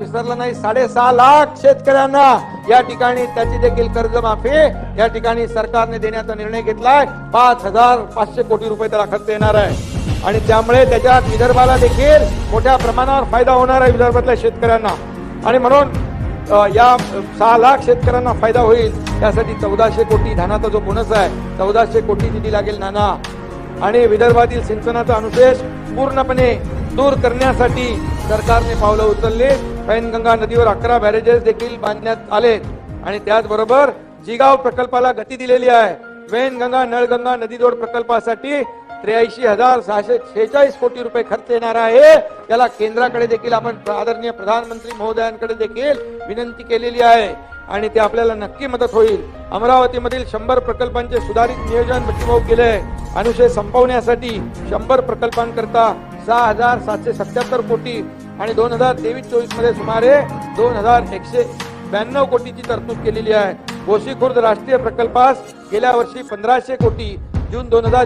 विसरलं नाही साडेसहा लाख शेतकऱ्यांना या ठिकाणी त्याची देखील कर्जमाफी या ठिकाणी सरकारने देण्याचा निर्णय घेतलाय. पाच हजार पाचशे कोटी रुपये त्याला खर्च येणार आहे. आणि त्यामुळे त्याच्यात विदर्भाला देखील मोठ्या प्रमाणावर फायदा होणार आहे विदर्भातल्या शेतकऱ्यांना. आणि म्हणून या सहा लाख शेतकऱ्यांना फायदा होईल. त्यासाठी चौदाशे कोटी धानाचा जो बोनस आहे चौदाशे कोटी निधी लागेल नाना. आणि विदर्भातील सिंचनाचा अनुशेष पूर्णपणे दूर करण्यासाठी सरकारने पावलं उचलली. पैनगंगा नदीवर अकरा बॅरेजेस देखील बांधण्यात आलेत. आणि त्याचबरोबर जिगाव प्रकल्पाला गती दिलेली आहे. वैनगंगा नळगंगा नदी जोड प्रकल्पासाठी त्र्याऐंशी हजार सहाशे शेहेचाळीस कोटी रुपये खर्च येणार आहे. त्याला केंद्राकडे देखील आपण आदरणीय प्रधानमंत्री महोदयांकडे देखील विनंती केलेली आहे. आणि ते आपल्याला नक्की मदत होईल. अमरावतीमधील शंभर प्रकल्पांचे सुधारित नियोजन बच्चूभाऊ केले अनुशेष संपवण्यासाठी शंभर प्रकल्पांकरता सहा हजार सातशे सत्याहत्तर कोटी आणि दोन हजार तेवीस चोवीसमध्ये सुमारे दोन हजार एकशे ब्याण्णव कोटीची तरतूद केलेली आहे. गोशी खुर्द राष्ट्रीय प्रकल्पास गेल्या वर्षी पंधराशे कोटी जून दोन हजार